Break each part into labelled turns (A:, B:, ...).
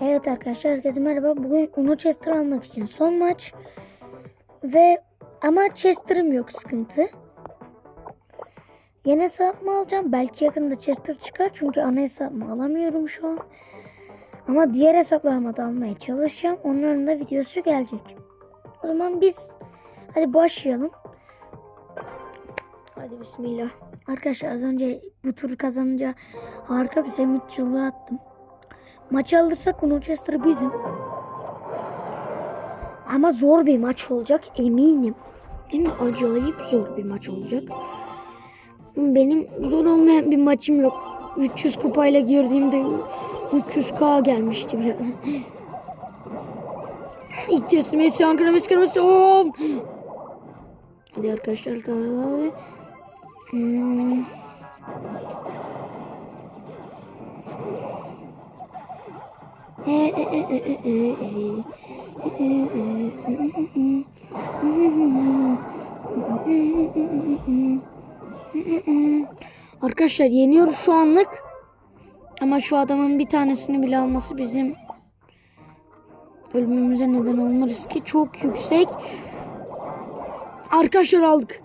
A: Evet arkadaşlar herkese merhaba. Bugün Uno Chester almak için son maç. Ve ama Chester'ım yok sıkıntı. Yeni hesap mı alacağım? Belki yakında Chester çıkar. Çünkü ana hesabımı alamıyorum şu an. Ama diğer hesaplarıma da almaya çalışacağım. Onların da videosu gelecek. O zaman biz hadi başlayalım. Hadi bismillah. Arkadaşlar az önce bu turu kazanınca harika bir sevinç attım. Maçı alırsak Manchester bizim. Ama zor bir maç olacak eminim. Hem de acayip zor bir maç olacak. Benim zor olmayan bir maçım yok. 300 kupayla girdiğimde 300k gelmişti bir ara. İlk teslim Messi Ankara Messi. Oo! Hadi arkadaşlar. Hmm. Arkadaşlar yeniyoruz şu anlık. Ama şu adamın bir tanesini bile alması bizim ölmemize neden olma riski çok yüksek. Arkadaşlar aldık.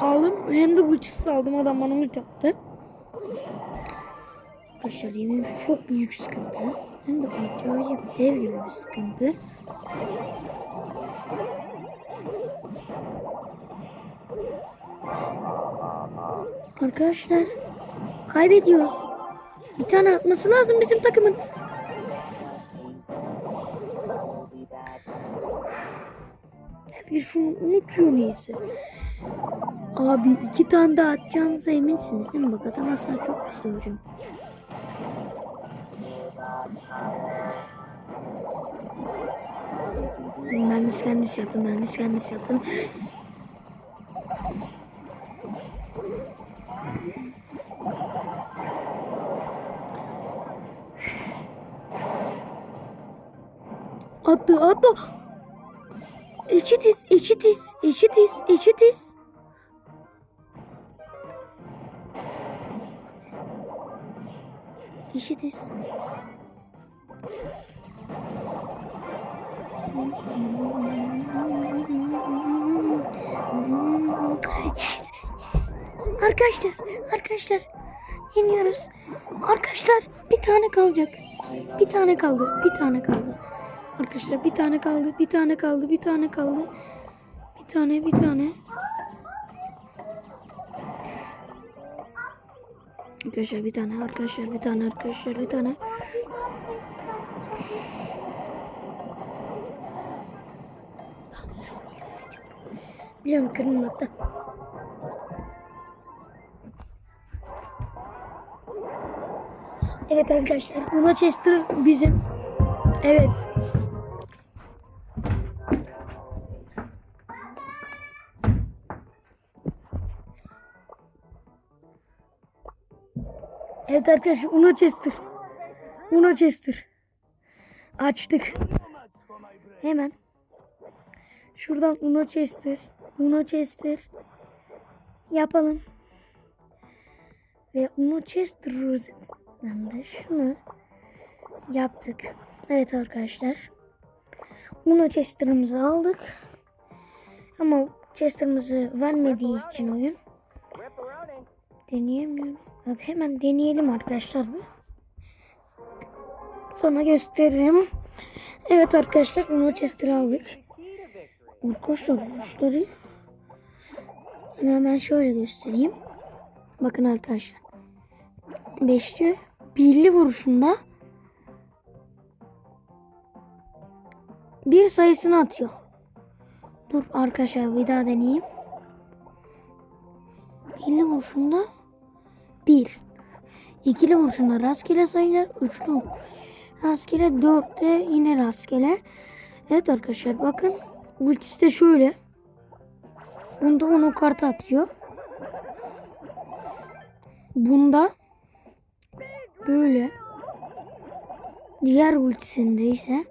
A: Aldım. Hem de ultisiz aldım. Adam bana ulti attı. Arkadaşlar yemeğim çok büyük sıkıntı. Hem de acayip dev gibi bir sıkıntı. Arkadaşlar kaybediyoruz. Bir tane atması lazım bizim takımın. Herkes şunu unutuyor neyse. Abi iki tane daha atacağınıza eminsiniz değil mi? Bak atamazsan çok pis olacağım. Mühendis kendisi yaptım, mühendis kendisi yaptım. Attı, attı. Eşitiz, eşitiz, eşitiz, eşitiz. Eşitiz. Yes. Arkadaşlar, arkadaşlar yeniyoruz. Arkadaşlar bir tane kalacak. Bir tane kaldı, bir tane kaldı. Arkadaşlar bir tane kaldı, bir tane kaldı, bir tane kaldı. Bir tane, bir tane. Arkadaşlar bir tane, arkadaşlar bir tane, arkadaşlar bir tane. Biliyorum kırmızı hatta. Evet arkadaşlar, Uno Chester bizim. Evet. Evet arkadaşlar Uno Chester. Uno Chester. Açtık. Hemen. Şuradan Uno Chester. Uno Chester. Yapalım. Ve Uno Chester rozetenden de şunu yaptık. Evet arkadaşlar. Uno Chester'ımızı aldık. Ama Chester'ımızı vermediği için oyun. Deneyemiyorum. Hadi hemen deneyelim arkadaşlar. Sonra gösteririm. Evet arkadaşlar Uno Chester'ı aldık. Arkadaşlar vuruşları hemen şöyle göstereyim. Bakın arkadaşlar. Beşli birli vuruşunda bir sayısını atıyor. Dur arkadaşlar bir daha deneyeyim. Birli vuruşunda bir. İkili vuruşunda rastgele sayılar. Üçlü rastgele. Dörtte yine rastgele. Evet arkadaşlar bakın. Ultisi de şöyle. Bunda onu kartı atıyor. Bunda böyle. Diğer ultisinde ise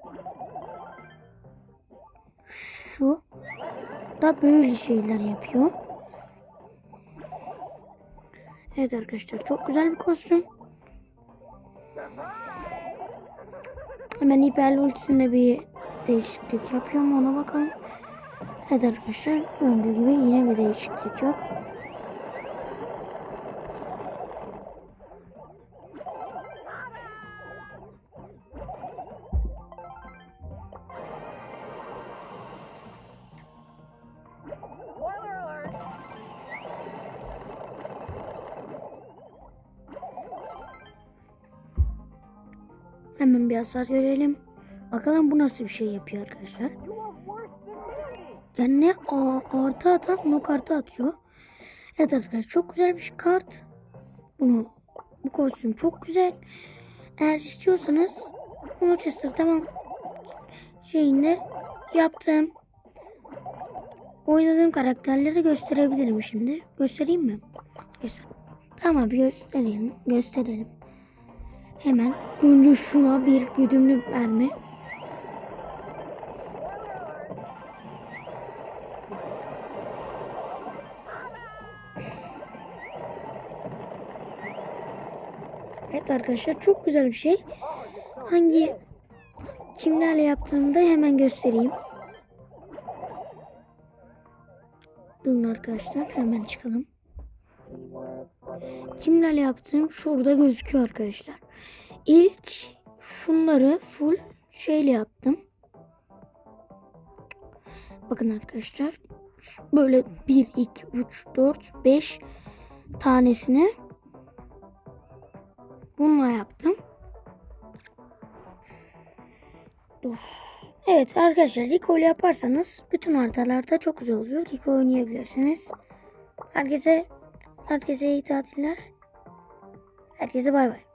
A: şu da böyle şeyler yapıyor. Evet arkadaşlar çok güzel bir kostüm. Hemen hiper ultisinde bir değişiklik yapıyor mu ona bakalım. Evet arkadaşlar gördüğü gibi yine bir değişiklik yok. Hemen bir hasar görelim. Bakalım bu nasıl bir şey yapıyor arkadaşlar. Yani ne artı atan no kartı atıyor. Evet arkadaşlar çok güzel bir kart. Bunu bu kostüm çok güzel. Eğer istiyorsanız Manchester tamam şeyinde yaptım. Oynadığım karakterleri gösterebilirim şimdi. Göstereyim mi? Göster. Tamam bir gösterelim. Gösterelim. Hemen önce şuna bir güdümlü verme. Evet arkadaşlar çok güzel bir şey. Hangi kimlerle yaptığımı da hemen göstereyim. Durun arkadaşlar hemen çıkalım. Kimlerle yaptığım şurada gözüküyor arkadaşlar. İlk şunları full şeyle yaptım. Bakın arkadaşlar. Böyle 1, 2, 3, 4, 5 tanesini bununla yaptım. Dur. Evet arkadaşlar recall yaparsanız bütün haritalarda çok güzel oluyor. Recall oynayabilirsiniz. Herkese herkese iyi tatiller. Herkese bay bay.